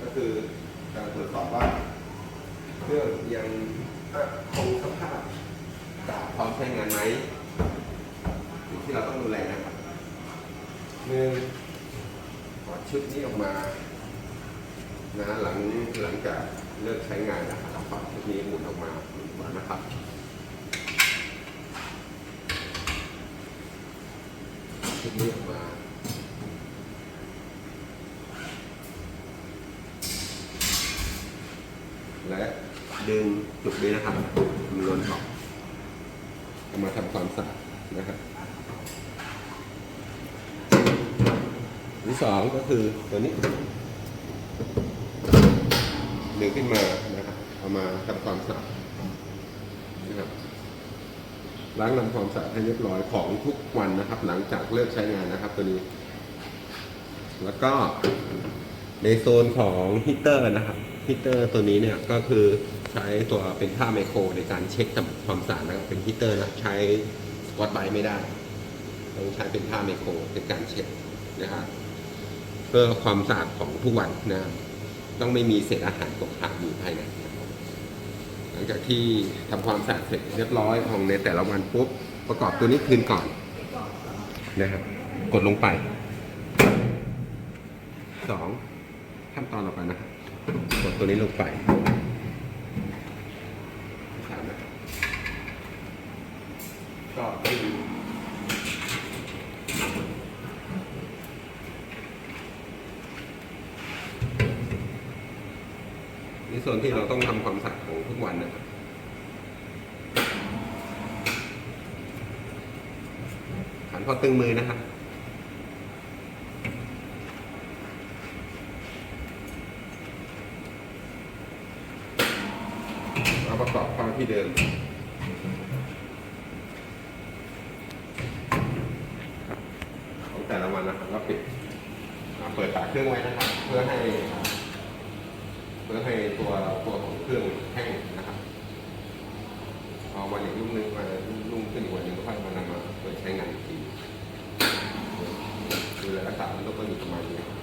ก็คือการตรวจสอบว่าเครื่องยังคงสภาพจากพร้อมใช้งานไหมที่เราต้องดูแลนะครับหนึ่งถอดชุดนี้ออกมานะหลังหลังจากเลิกใช้งานนะครับถอชุดนี้หมุนออกมาหมุนมานะครับชุดนี้ออกมา ดึงจุดนี้นะครับมันล้นออกเอามาทำความสะอาดนะครับอันที่สองก็คือตัวนี้ดึงขึ้นมานะครับเอามาทำความสะอาดนะครับล้างทำความสะอาดให้เรียบร้อยของทุกวันนะครับ หลังจากเลิกใช้งานนะครับ ตัวนี้ แล้วก็ในโซนของฮีเตอร์นะครับฮีเตอร์ตัวนี้เนี่ยก็คือ ใช้ตัวเป็นผ้าไมโครในการเช็คทำความสะอาดนะครับเป็นฮีเตอร์นะใช้สกอตไบไม่ได้ต้องใช้เป็นผ้าไมโครในการเช็คนะครับเพื่อความสะอาดของทุกวันนะต้องไม่มีเศษอาหารตกค้างอยู่ภายในหลังจากที่ทำความสะอาดเสร็จเรียบร้อยของในแต่ละวันปุ๊บประกอบตัวนี้คืนก่อนนะครับกดลงไปสองขั้นตอนต่อไปนะครับกดตัวนี้ลงไปสามนะครับ ก็ดึงนี่ส่วนที่เราต้องทำความสะอาดของทุกวันนะครับขันพอตึงมือนะครับเอาประกอบเข้าที่เดิม มันนะครับก็ปิดเปิดฝาเครื่องไว้นะครับ เพื่อให้เพื่อให้ตัวตัวของเครื่องแห้งนะครับเอาวันอย่างรุ่งนึงมารุ่งขึ้นอีกวันหนึ่งก็ค่อยมานำมาเปิดใช้งานอีกทีดูแลรักษามันก็อยู่ประมาณนี้